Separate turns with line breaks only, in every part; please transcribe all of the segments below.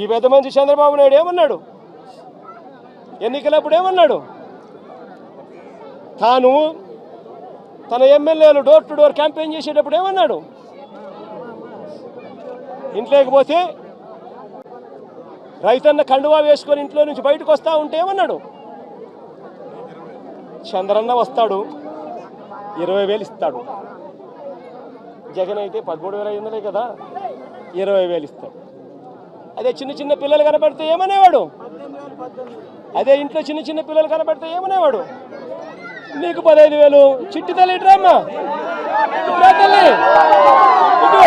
ఈ పెద్ద మంచి చంద్రబాబు నాయుడు ఏమన్నాడు? ఎన్నికలప్పుడు ఏమన్నాడు? తాను తన ఎమ్మెల్యేలు డోర్ టు డోర్ క్యాంపెయిన్ చేసేటప్పుడు ఏమన్నాడు? ఇంట్లోకి పోతే రైతన్న కండువా వేసుకొని ఇంట్లో నుంచి బయటకు వస్తా ఉంటే ఏమన్నాడు? చంద్రన్న వస్తాడు. ఇరవై వేలు ఇస్తాడు. జగన్ అయితే పదమూడు వేల ఐదు వందలే కదా. ఇరవై వేలు ఇస్తాడు. అదే చిన్న చిన్న పిల్లలు కనపడితే ఏమనేవాడు? అదే ఇంట్లో చిన్న చిన్న పిల్లలు కనపడితే ఏమనేవాడు? నీకు పదహైదు వేలు. చిట్టి తల్లి ఇటురామ్మా ఇటురా తల్లి. ఇటు.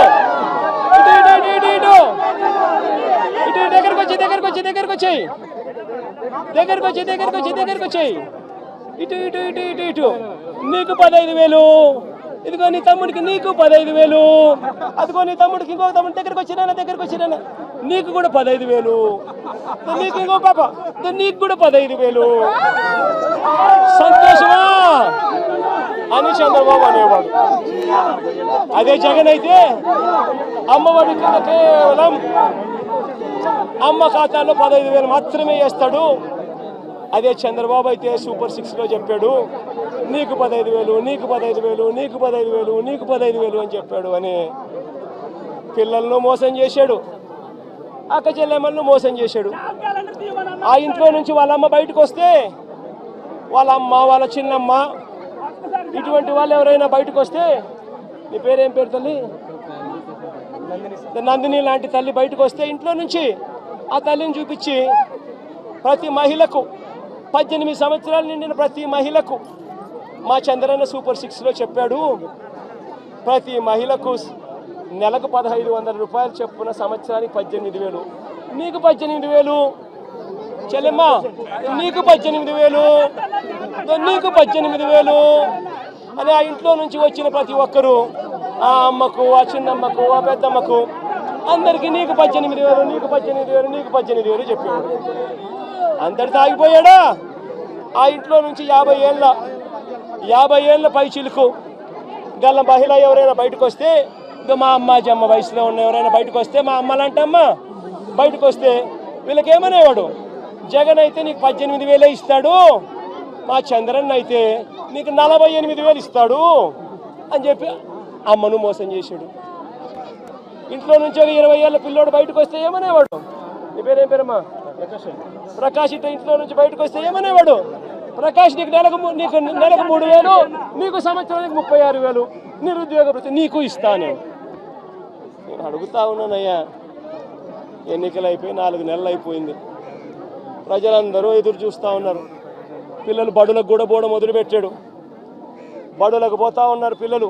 ఇటు ఇటు ఇటు ఇటు ఇటు. ఇటు దగ్గరకు వచ్చి దగ్గరకు వచ్చి దగ్గరకు వచ్చాయి దగ్గరకు వచ్చి దగ్గరకు వచ్చి దగ్గరకు వచ్చాయి ఇటు ఇటు ఇటు ఇటు ఇటు. నీకు పదహైదు వేలు. ఇదిగో నీ తమ్ముడికి నీకు పదహైదు వేలు. అదిగో నీ తమ్ముడికి ఇంకో తమ్ముడి దగ్గరకు వచ్చినా దగ్గరకు వచ్చినా నీకు కూడా పదహైదు వేలు. నీకు ఇంకో పాప. నీకు కూడా పదహైదు వేలు. సంతోషమా? అని చంద్రబాబు అనేవాడు. అదే జగన్ అయితే అమ్మఒడి కింద కేవలం అమ్మ ఖాతాలో పదహైదు వేలు మాత్రమే వేస్తాడు. అదే చంద్రబాబు అయితే సూపర్ సిక్స్లో చెప్పాడు నీకు పదహైదు వేలు నీకు పదహైదు వేలు నీకు పదహైదు వేలు నీకు పదహైదు వేలు అని చెప్పాడు. అని పిల్లలను మోసం చేశాడు. అక్క చెల్లెమ్మలను మోసం చేశాడు. ఆ ఇంట్లో నుంచి వాళ్ళ అమ్మ బయటకు వస్తే వాళ్ళ అమ్మ వాళ్ళ చిన్నమ్మ ఇటువంటి వాళ్ళు ఎవరైనా బయటకు వస్తే నీ పేరేం పేరు తల్లి? నందిని లాంటి తల్లి బయటకు వస్తే ఇంట్లో నుంచి ఆ తల్లిని చూపించి ప్రతి మహిళకు పద్దెనిమిది సంవత్సరాలు నిండిన ప్రతి మహిళకు మా చంద్రన్న సూపర్ సిక్స్లో చెప్పాడు ప్రతి మహిళకు నెలకు పదహైదు వందల రూపాయలు చెప్పున సంవత్సరానికి పద్దెనిమిది వేలు. నీకు పద్దెనిమిది వేలు. చెల్లెమ్మ నీకు పద్దెనిమిది వేలు. నీకు పద్దెనిమిది వేలు. అని ఆ ఇంట్లో నుంచి వచ్చిన ప్రతి ఒక్కరూ ఆ అమ్మకు ఆ చిన్నమ్మకు ఆ పెద్దమ్మకు అందరికీ నీకు పద్దెనిమిది వేలు నీకు పద్దెనిమిది వేలు నీకు పద్దెనిమిది వేలు చెప్పాడు అందరు తాగిపోయాడా? ఆ ఇంట్లో నుంచి యాభై ఏళ్ళ యాభై ఏళ్ళ పై చిలుకు గల్ల మహిళ ఎవరైనా బయటకు వస్తే ఇదో మా అమ్మ జమ్మ వయసులో ఉన్న ఎవరైనా బయటకు వస్తే మా అమ్మలంటే అమ్మ బయటకు వస్తే వీళ్ళకి ఏమనేవాడు? జగన్ అయితే నీకు పద్దెనిమిది వేలే ఇస్తాడు మా చంద్రన్ అయితే నీకు నలభై ఎనిమిది వేలు ఇస్తాడు అని చెప్పి అమ్మను మోసం చేశాడు. ఇంట్లో నుంచి ఒక ఇరవై ఏళ్ళ పిల్లోడు బయటకు వస్తే ఏమనేవాడు? నీ పేరేం పేరమ్మా? ప్రకాష్ ఇట్లా ఇంట్లో నుంచి బయటకు వస్తే ఏమనేవాడు? ప్రకాష్ నీకు నెలకు నీకు నెలకు మూడు వేలు నీకు సంవత్సరానికి ముప్పై ఆరు వేలు నిరుద్యోగ వృత్తి నీకు ఇస్తాను. అడుగుతా ఉన్నానయ్యా. ఎన్నికలు అయిపోయి నాలుగు నెలలు అయిపోయింది ప్రజలందరూ ఎదురు చూస్తూ ఉన్నారు. పిల్లలు బడులకు కూడా పోవడం మొదలుపెట్టాడు. బడులకు పోతా ఉన్నారు పిల్లలు.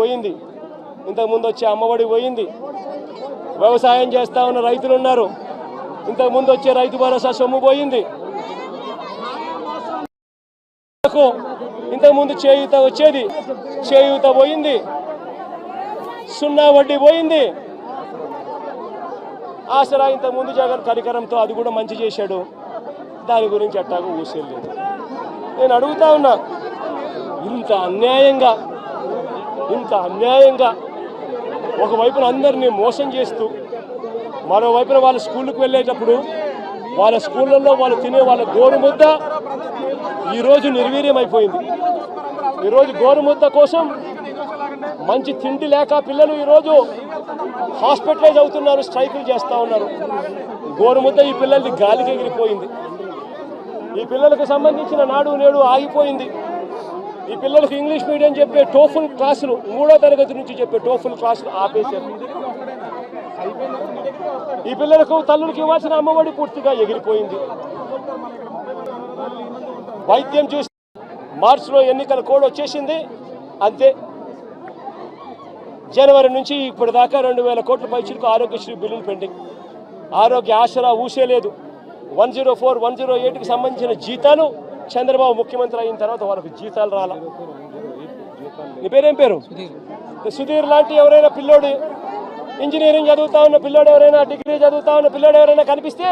పోయింది. ఇంతకుముందు వచ్చే అమ్మఒడి పోయింది. వ్యవసాయం చేస్తూ ఉన్న రైతులు ఉన్నారు. ఇంతకు ముందు వచ్చే రైతు భరోసా సొమ్ము పోయింది. ఇంతకుముందు చేయూత వచ్చేది. చేయూత పోయింది. సున్నా వడ్డీ పోయింది. ఆసరా ఇంత ముందు జగన్ కరికరంతో అది కూడా మంచి చేశాడు. దాని గురించి అట్టాగా ఊసేయలేదు నేను అడుగుతా ఉన్నా ఇంత అన్యాయంగా ఇంత అన్యాయంగా ఒకవైపున అందరినీ మోసం చేస్తూ మరోవైపున వాళ్ళ స్కూళ్ళకు వెళ్ళేటప్పుడు వాళ్ళ స్కూళ్ళల్లో వాళ్ళు తినే వాళ్ళ గోరుముద్ద ఈరోజు నిర్వీర్యం అయిపోయింది ఈరోజు గోరుముద్ద కోసం మంచి తిండి లేక పిల్లలు ఈరోజు హాస్పిటలైజ్ అవుతున్నారు స్ట్రైకులు చేస్తూ ఉన్నారు. గోరుముద్ద ఈ పిల్లల్ని గాలికి ఎగిరిపోయింది. ఈ పిల్లలకు సంబంధించిన నాడు నేడు ఆగిపోయింది. ఈ పిల్లలకు ఇంగ్లీష్ మీడియం చెప్పే టోఫుల్ క్లాసులు మూడో తరగతి నుంచి చెప్పే టోఫుల్ క్లాసులు ఆపేశారు. ఈ పిల్లలకు తల్లులకు ఇవ్వాల్సిన అమ్మఒడి పూర్తిగా ఎగిరిపోయింది. వైద్యం చూసి మార్చిలో ఎన్నికల కోడ్ వచ్చేసింది. అంతే. జనవరి నుంచి ఇప్పటిదాకా రెండు వేల కోట్ల పైచులకు ఆరోగ్యశ్రీ బిల్లులు pending. Arogya Aasara ఊసేలేదు one zero four one zero ఎయిట్కి సంబంధించిన జీతాలు చంద్రబాబు ముఖ్యమంత్రి అయిన తర్వాత వాళ్ళకి జీతాలు రాల. నీ పేరేం పేరు? సుధీర్ లాంటి ఎవరైనా పిల్లోడు ఇంజనీరింగ్ చదువుతా ఉన్న పిల్లోడు ఎవరైనా డిగ్రీ చదువుతా ఉన్న పిల్లోడు ఎవరైనా కనిపిస్తే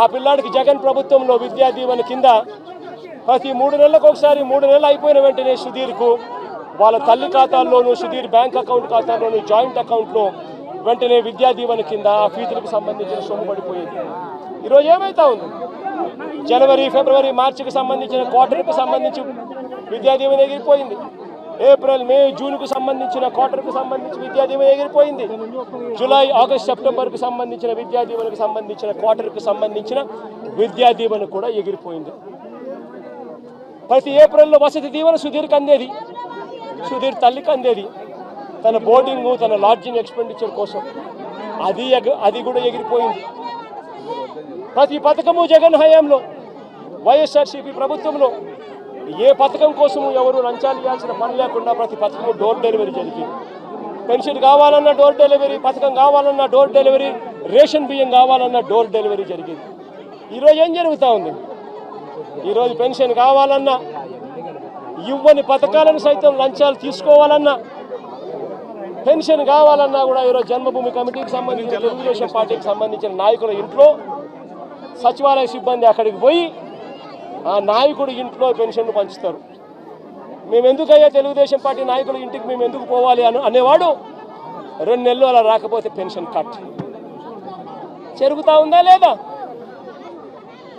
ఆ పిల్లాడికి జగన్ ప్రభుత్వంలో విద్యా దీవెన కింద ప్రతి మూడు నెలలకు ఒకసారి మూడు నెలలు అయిపోయిన వెంటనే సుధీర్కు వాళ్ళ తల్లి ఖాతాల్లోనూ సుధీర్ బ్యాంక్ అకౌంట్ ఖాతాల్లోనూ జాయింట్ అకౌంట్లో వెంటనే విద్యా దీవెన కింద ఆ ఫీజులకు సంబంధించిన సొమ్ము పడిపోయేది. ఈరోజు ఏమైతా ఉంది? జనవరి ఫిబ్రవరి మార్చికి సంబంధించిన క్వార్టర్కి సంబంధించి విద్యా దీవెన ఎగిరిపోయింది. ఏప్రిల్ మే జూన్కు సంబంధించిన క్వార్టర్కు సంబంధించి విద్యా దీవెన ఎగిరిపోయింది. జూలై ఆగస్ట్ సెప్టెంబర్కు సంబంధించిన విద్యా దీవెనకు సంబంధించిన క్వార్టర్కు సంబంధించిన విద్యా దీవెన కూడా ఎగిరిపోయింది. ప్రతి ఏప్రిల్లో వసతి దీవెన సుధీర్కి అందేది. సుధీర్ తల్లికి అందేది తన బోర్డింగ్ తన లాడ్జింగ్ ఎక్స్పెండిచర్ కోసం. అది అది కూడా ఎగిరిపోయింది. ప్రతి పథకము జగన్ హయాంలో వైఎస్ఆర్సీపీ ప్రభుత్వంలో ఏ పథకం కోసము ఎవరు లంచాలియాల్సిన పని లేకుండా ప్రతి పథకము డోర్ డెలివరీ జరిగింది. పెన్షన్ కావాలన్నా డోర్ డెలివరీ పథకం కావాలన్నా డోర్ డెలివరీ రేషన్ బియ్యం కావాలన్నా డోర్ డెలివరీ జరిగింది. ఈరోజు ఏం జరుగుతూ ఉంది? ఈరోజు పెన్షన్ కావాలన్నా ఇవ్వని పథకాలను సైతం లంచాలు తీసుకోవాలన్నా పెన్షన్ కావాలన్నా కూడా ఈరోజు జన్మభూమి కమిటీకి సంబంధించిన తెలుగుదేశం పార్టీకి సంబంధించిన నాయకుల ఇంట్లో సచివాలయ సిబ్బంది అక్కడికి పోయి ఆ నాయకుడు ఇంట్లో పెన్షన్ను పంచుతారు. మేమెందుకయ్యా తెలుగుదేశం పార్టీ నాయకుల ఇంటికి మేము ఎందుకు పోవాలి అని అనేవాడు రెండు నెలలు అలా రాకపోతే పెన్షన్ కట్. జరుగుతూ ఉందా లేదా?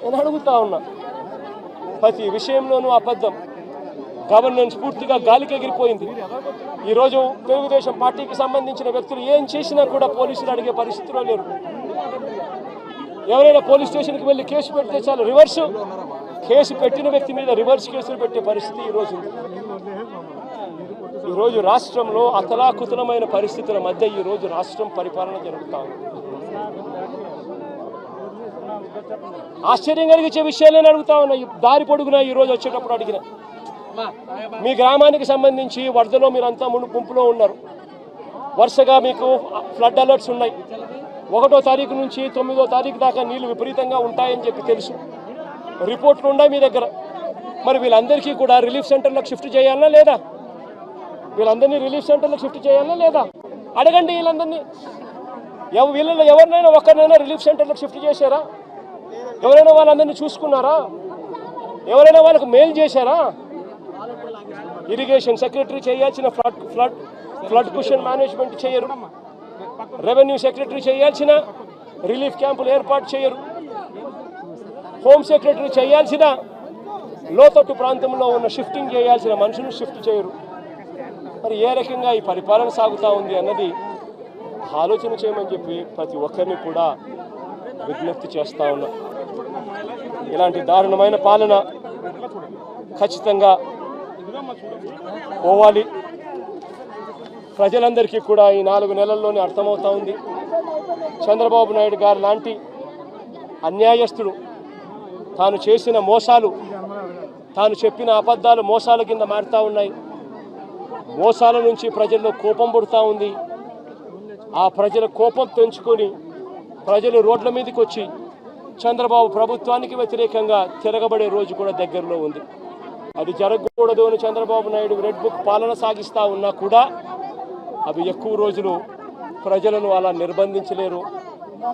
నేను అడుగుతా ఉన్నా. ప్రతి విషయంలోనూ అబద్ధం. గవర్నెన్స్ పూర్తిగా గాలికి ఎగిరిపోయింది. ఈరోజు తెలుగుదేశం పార్టీకి సంబంధించిన వ్యక్తులు ఏం చేసినా కూడా పోలీసులు అడిగే పరిస్థితిలో లేరు. ఎవరైనా పోలీస్ స్టేషన్కి వెళ్ళి కేసు పెడితే చాలు రివర్స్. కేసు పెట్టిన వ్యక్తి మీద రివర్స్ కేసులు పెట్టే పరిస్థితి ఈరోజు ఈరోజు రాష్ట్రంలో అతలాకుతలమైన పరిస్థితుల మధ్య ఈరోజు రాష్ట్రం పరిపాలన జరుగుతా ఆశ్చర్యం కలిగించే విషయాలు నేను అడుగుతా ఉన్నా ఈ దారి పొడుగునా ఈ రోజు వచ్చేటప్పుడు అడిగిన. మీ గ్రామానికి సంబంధించి వరదలో మీరంతా ముందు గుంపులో ఉన్నారు. వరుసగా మీకు ఫ్లడ్ అలర్ట్స్ ఉన్నాయి. ఒకటో తారీఖు నుంచి తొమ్మిదో తారీఖు దాకా నీళ్ళు విపరీతంగా ఉంటాయని చెప్పి తెలుసు. రిపోర్ట్లు ఉన్నాయి మీ దగ్గర. మరి వీళ్ళందరికీ కూడా రిలీఫ్ సెంటర్లకు షిఫ్ట్ చేయాలా లేదా? వీళ్ళందరినీ రిలీఫ్ సెంటర్లకు షిఫ్ట్ చేయాలా లేదా? అడగండి వీళ్ళందరినీ. ఎవ వీళ్ళలో ఎవరినైనా ఒక్కరినైనా రిలీఫ్ సెంటర్లకు షిఫ్ట్ చేశారా? ఎవరైనా వాళ్ళందరినీ చూసుకున్నారా? ఎవరైనా వాళ్ళకు మెయిల్ చేశారా? ఇరిగేషన్ సెక్రటరీ చేయాల్సిన flood flood flood cushion management చేయరు. రెవెన్యూ సెక్రటరీ చేయాల్సిన రిలీఫ్ క్యాంపులు ఏర్పాటు చేయరు. హోమ్ సెక్రటరీ చేయాల్సిన లోతట్టు ప్రాంతంలో ఉన్న షిఫ్టింగ్ చేయాల్సిన మనుషులు షిఫ్ట్ చేయరు. మరి ఏ రకంగా ఈ పరిపాలన సాగుతూ ఉంది అన్నది ఆలోచన చేయమని చెప్పి ప్రతి ఒక్కరిని కూడా విజ్ఞప్తి చేస్తా ఉన్నా. ఇలాంటి దారుణమైన పాలన ఖచ్చితంగా పోవాలి. ప్రజలందరికీ కూడా ఈ నాలుగు నెలల్లోనే అర్థమవుతా ఉంది. చంద్రబాబు నాయుడు గారు లాంటి అన్యాయస్తుడు తాను చేసిన మోసాలు తాను చెప్పిన అబద్ధాలు మోసాల కింద మారుతూ ఉన్నాయి. మోసాల నుంచి ప్రజల్లో కోపం పుడుతూ ఉంది. ఆ ప్రజల కోపం పెంచుకొని ప్రజలు రోడ్ల మీదకి వచ్చి చంద్రబాబు ప్రభుత్వానికి వ్యతిరేకంగా తిరగబడే రోజు కూడా దగ్గరలో ఉంది. అది జరగకూడదు అని చంద్రబాబు నాయుడు రెడ్ బుక్ పాలన సాగిస్తా ఉన్నా కూడా అవి ఎక్కువ రోజులు ప్రజలను అలా నిర్బంధించలేరు.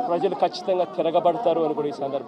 ప్రజలు ఖచ్చితంగా తిరగబడతారు అని కూడా ఈ సందర్భంగా